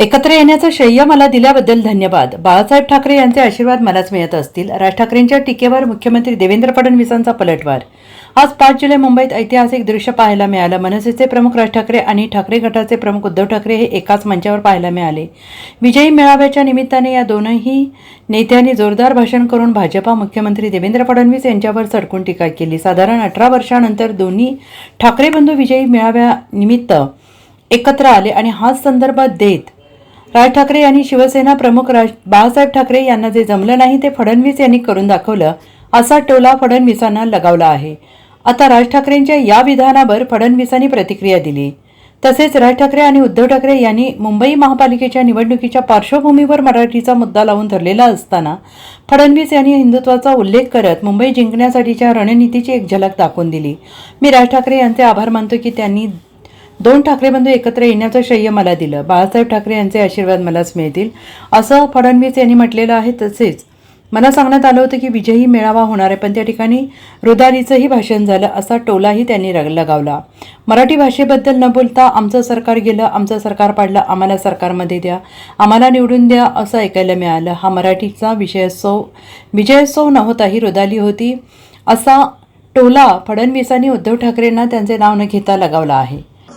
एकत्र येण्याचं श्रेय मला दिल्याबद्दल धन्यवाद. बाळासाहेब ठाकरे यांचे आशीर्वाद मलाच मिळत असतील. राज ठाकरेंच्या टीकेवर मुख्यमंत्री देवेंद्र फडणवीसांचा पलटवार. आज पाच जुलै मुंबईत ऐतिहासिक दृश्य पाहायला मिळालं. मनसेचे प्रमुख राज ठाकरे आणि ठाकरे गटाचे प्रमुख उद्धव ठाकरे हे एकाच मंचावर पाहायला मिळाले. विजयी मेळाव्याच्या निमित्ताने या दोनही नेत्यांनी जोरदार भाषण करून भाजपा मुख्यमंत्री देवेंद्र फडणवीस यांच्यावर सडकून टीका केली. साधारण अठरा वर्षानंतर दोन्ही ठाकरे बंधू विजयी मेळाव्यानिमित्त एकत्र आले आणि हाच संदर्भ देत राज ठाकरे यांनी शिवसेना प्रमुख राज बाळासाहेब ठाकरे यांना जे जमलं नाही ते फडणवीस यांनी करून दाखवलं असा टोला फडणवीसांना लगावला आहे. आता राज ठाकरेंच्या या विधानावर फडणवीसांनी प्रतिक्रिया दिली. तसेच राज ठाकरे आणि उद्धव ठाकरे यांनी मुंबई महापालिकेच्या निवडणुकीच्या पार्श्वभूमीवर मराठीचा मुद्दा लावून धरलेला असताना फडणवीस यांनी हिंदुत्वाचा उल्लेख करत मुंबई जिंकण्यासाठीच्या रणनीतीची एक झलक दाखवून दिली. मी राज ठाकरे यांचे आभार मानतो की त्यांनी दोन ठाकरे बंधू एकत्र येण्याचं श्रेय मला दिलं. बाळासाहेब ठाकरे यांचे आशीर्वाद मलाच मिळतील असं फडणवीस यांनी म्हटलेलं आहे तसेच मला सांगण्यात आलं होतं की विजयी मेळावा होणार आहे पण त्या ठिकाणी रुदारीचंही भाषण झालं असा टोलाही त्यांनी रग- लगावला. मराठी भाषेबद्दल न बोलता आमचं सरकार गेलं आमचं सरकार पाडलं आम्हाला सरकारमध्ये द्या आम्हाला निवडून द्या असं ऐकायला मिळालं. हा मराठीचा विजयोत्सव विजयोत्सव नव्हता ही रुदाली होती असा टोला फडणवीसांनी उद्धव ठाकरेंना त्यांचे नाव न घेता लगावला आहे.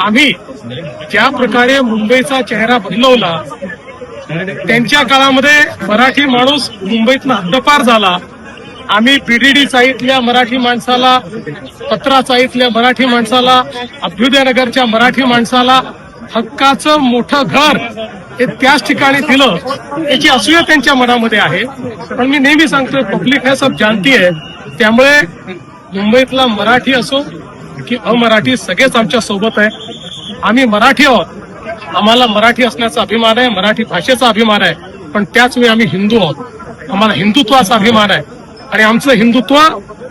आम्ही ज्या प्रकारे मुंबईचा चेहरा बदलवला त्यांच्या काळामध्ये मराठी माणूस मुंबईतनं हद्दपार झाला. आम्ही पीडीडी चाळीतल्या मराठी माणसाला पत्रा चाळीतल्या मराठी माणसाला अभ्युदयनगरच्या मराठी माणसाला हक्काचं मोठं घर हे त्याच ठिकाणी दिलं याची असूया त्यांच्या मनामध्ये आहे. पण मी नेहमी सांगतोय पब्लिक हे सब जानती आहे त्यामुळे मुंबईतला मराठी असो की अमराठी सगळेच आमच्यासोबत आहे. आम्ही मराठी आहोत. आम्हाला मराठी असण्याचा अभिमान आहे मराठी भाषेचा अभिमान आहे. पण त्याच वेळी आम्ही हिंदू आहोत. आम्हाला हिंदुत्वाचा अभिमान आहे. आणि आमचं हिंदुत्व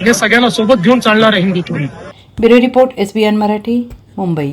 हे सगळ्यांना सोबत घेऊन चालणार आहे Hindutva. Bureau report SBN Marathi Mumbai.